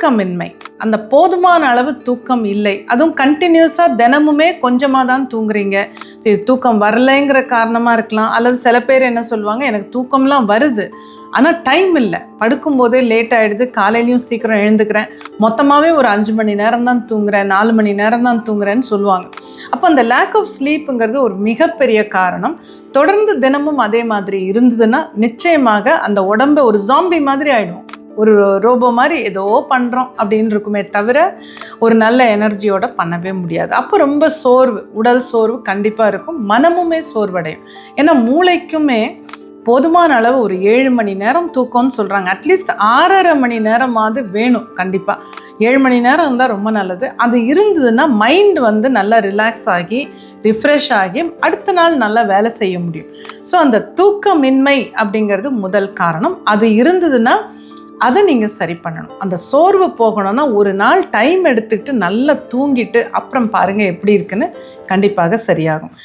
தூக்கமின்மை. அந்த போதுமான அளவு தூக்கம் இல்லை. அதுவும் கண்டினியூஸாக தினமுமே கொஞ்சமாக தான் தூங்குறீங்க. சரி தூக்கம் வரலைங்கிற காரணமாக இருக்கலாம். அல்லது சில பேர் என்ன சொல்லுவாங்க எனக்கு தூக்கம்லாம் வருது. ஆனால் டைம் இல்லை. படுக்கும்போதே லேட் ஆகிடுது காலையிலையும் சீக்கிரம் எழுந்துக்கிறேன். மொத்தமாகவே ஒரு அஞ்சு மணி நேரம் தான் தூங்குறேன். நாலு மணி நேரம் தான் தூங்குறேன்னு சொல்லுவாங்க. அப்போ அந்த லேக் ஆஃப் ஸ்லீப்புங்கிறது ஒரு மிகப்பெரிய காரணம். தொடர்ந்து தினமும் அதே மாதிரி இருந்ததுன்னா நிச்சயமாக அந்த உடம்பை ஒரு ஜாம்பி மாதிரி ஆகிடும் ஒரு ரோபோ மாதிரி ஏதோ பண்ணுறோம் அப்படின்னு இருக்குமே தவிர ஒரு நல்ல எனர்ஜியோட பண்ணவே முடியாது. அப்போ ரொம்ப சோர்வு உடல் சோர்வு கண்டிப்பாக இருக்கும். மனமுமே சோர்வடையும். ஏன்னா மூளைக்குமே போதுமான அளவு ஒரு ஏழு மணி நேரம் தூக்கம்னு சொல்கிறாங்க அட்லீஸ்ட் ஆறரை மணி நேரமாவது வேணும் கண்டிப்பாக ஏழு மணி நேரம் இருந்தால் ரொம்ப நல்லது. அது இருந்ததுன்னா மைண்ட் வந்து நல்லா ரிலாக்ஸ் ஆகி ரிஃப்ரெஷ் ஆகி அடுத்த நாள் நல்லா வேலை செய்ய முடியும். ஸோ அந்த தூக்கமின்மை அப்படிங்கிறது முதல் காரணம். அது இருந்ததுன்னா அதை நீங்கள் சரி பண்ணணும். அந்த சோர்வு போகணும்னா ஒரு நாள் டைம் எடுத்துக்கிட்டு நல்லா தூங்கிட்டு அப்புறம் பாருங்கள் எப்படி இருக்குன்னு கண்டிப்பாக சரியாகும்.